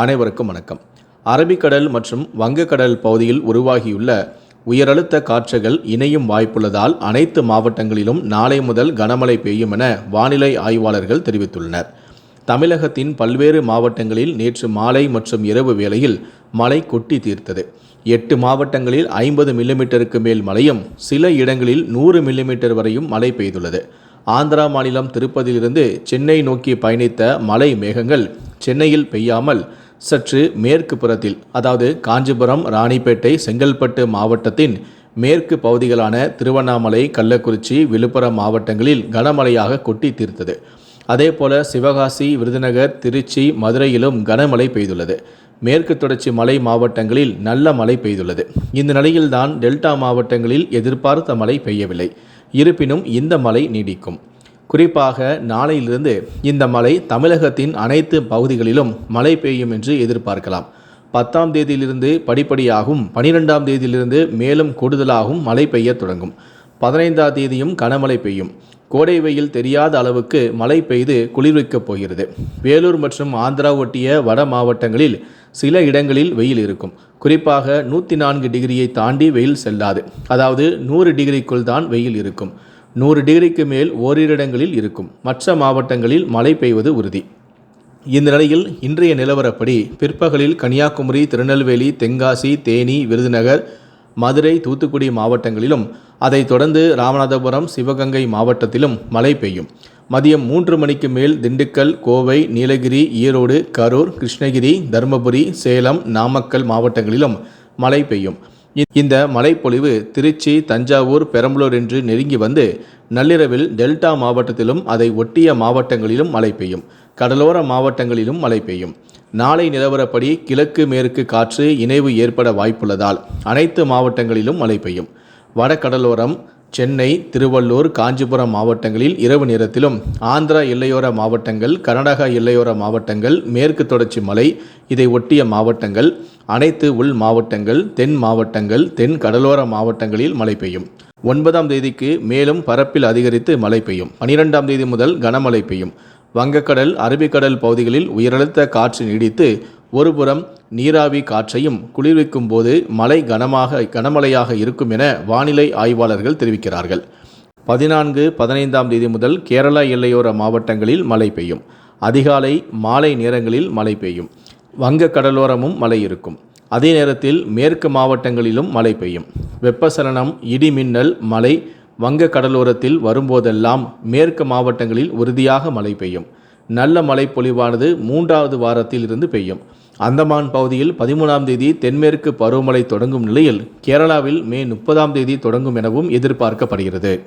அனைவருக்கும் வணக்கம். அரபிக்கடல் மற்றும் வங்கக்கடல் பகுதியில் உருவாகியுள்ள உயரழுத்த காற்றுகள் இணையும் வாய்ப்புள்ளதால் அனைத்து மாவட்டங்களிலும் நாளை முதல் கனமழை பெய்யும் என வானிலை ஆய்வாளர்கள் தெரிவித்துள்ளனர். தமிழகத்தின் பல்வேறு மாவட்டங்களில் நேற்று மாலை மற்றும் இரவு வேளையில் மழை கொட்டி தீர்த்தது. எட்டு மாவட்டங்களில் ஐம்பது மில்லிமீட்டருக்கு மேல் மழையும் சில இடங்களில் நூறு மில்லிமீட்டர் வரையும் மழை பெய்துள்ளது. ஆந்திரா மாநிலம் திருப்பதியிலிருந்து சென்னை நோக்கி பயணித்த மழை மேகங்கள் சென்னையில் பெய்யாமல் சற்று மேற்கு புறத்தில் அதாவது காஞ்சிபுரம் ராணிப்பேட்டை செங்கல்பட்டு மாவட்டத்தின் மேற்கு பகுதிகளான திருவண்ணாமலை கள்ளக்குறிச்சி விழுப்புரம் மாவட்டங்களில் கனமழையாக கொட்டி தீர்த்தது. அதேபோல சிவகாசி விருதுநகர் திருச்சி மதுரையிலும் கனமழை பெய்துள்ளது. மேற்கு தொடர்ச்சி மலை மாவட்டங்களில் நல்ல மழை பெய்துள்ளது. இந்த நிலையில்தான் டெல்டா மாவட்டங்களில் எதிர்பார்த்த மழை பெய்யவில்லை. இருப்பினும் இந்த மழை நீடிக்கும். குறிப்பாக நாளையிலிருந்து இந்த மழை தமிழகத்தின் அனைத்து பகுதிகளிலும் மழை பெய்யும் என்று எதிர்பார்க்கலாம். பத்தாம் தேதியிலிருந்து படிப்படியாகவும் பனிரெண்டாம் தேதியிலிருந்து மேலும் கூடுதலாகவும் மழை பெய்யத் தொடங்கும். பதினைந்தாம் தேதியும் கனமழை பெய்யும். கோடை வெயில் தெரியாத அளவுக்கு மழை பெய்து குளிர்விக்கப் போகிறது. வேலூர் மற்றும் ஆந்திரா ஒட்டிய வட மாவட்டங்களில் சில இடங்களில் வெயில் இருக்கும். குறிப்பாக நூற்றி நான்கு டிகிரியை தாண்டி வெயில் செல்லாது. அதாவது நூறு டிகிரிக்குள் தான் வெயில் இருக்கும். நூறு டிகிரிக்கு மேல் ஓரிரு இடங்களில் இருக்கும். மற்ற மாவட்டங்களில் மழை பெய்வது உறுதி. இந்த நிலையில் இன்றைய நிலவரப்படி பிற்பகலில் கன்னியாகுமரி திருநெல்வேலி தென்காசி தேனி விருதுநகர் மதுரை தூத்துக்குடி மாவட்டங்களிலும் அதைத் தொடர்ந்து ராமநாதபுரம் சிவகங்கை மாவட்டத்திலும் மழை பெய்யும். மதியம் மூன்று மணிக்கு மேல் திண்டுக்கல் கோவை நீலகிரி ஈரோடு கரூர் கிருஷ்ணகிரி தருமபுரி சேலம் நாமக்கல் மாவட்டங்களிலும் மழை பெய்யும். இந்த மழைப்பொழிவு திருச்சி தஞ்சாவூர் பெரம்பலூர் என்று நெருங்கி வந்து நள்ளிரவில் டெல்டா மாவட்டத்திலும் அதை ஒட்டிய மாவட்டங்களிலும் மழை பெய்யும். கடலோர மாவட்டங்களிலும் மழை பெய்யும். நாளை நிலவரப்படி கிழக்கு மேற்கு காற்று இணைவு ஏற்பட வாய்ப்புள்ளதால் அனைத்து மாவட்டங்களிலும் மழை பெய்யும். வடகடலோரம் சென்னை திருவள்ளூர் காஞ்சிபுரம் மாவட்டங்களில் இரவு நேரத்திலும் ஆந்திரா எல்லையோர மாவட்டங்கள் கர்நாடகா எல்லையோர மாவட்டங்கள் மேற்கு தொடர்ச்சி மலை இதை ஒட்டிய மாவட்டங்கள் அனைத்து உள் மாவட்டங்கள் தென் மாவட்டங்கள் தென் கடலோர மாவட்டங்களில் மழை பெய்யும். ஒன்பதாம் தேதிக்கு மேலும் பரப்பில் அதிகரித்து மழை பெய்யும். பனிரெண்டாம் தேதி முதல் கனமழை பெய்யும். வங்கக்கடல் அரபிக்கடல் பகுதிகளில் உயரழுத்த காற்று நீடித்து ஒருபுறம் நீராவி காற்றையும் குளிர்விக்கும் போது மழை கனமாக கனமழையாக இருக்கும் என வானிலை ஆய்வாளர்கள் தெரிவிக்கிறார்கள். பதினான்கு பதினைந்தாம் தேதி முதல் கேரளா எல்லையோர மாவட்டங்களில் மழை பெய்யும். அதிகாலை மாலை நேரங்களில் மழை பெய்யும். வங்க கடலோரமும் மழை இருக்கும். அதே நேரத்தில் மேற்கு மாவட்டங்களிலும் மழை பெய்யும். வெப்பசலனம் இடிமின்னல் மழை வங்க கடலோரத்தில் வரும்போதெல்லாம் மேற்கு மாவட்டங்களில் உறுதியாக மழை பெய்யும். நல்ல மழை பொழிவானது மூன்றாவது வாரத்தில் இருந்து பெய்யும். அந்தமான் பகுதியில் பதிமூணாம் தேதி தென்மேற்கு பருவமழை தொடங்கும் நிலையில் கேரளாவில் மே முப்பதாம் தேதி தொடங்கும் எனவும் எதிர்பார்க்கப்படுகிறது.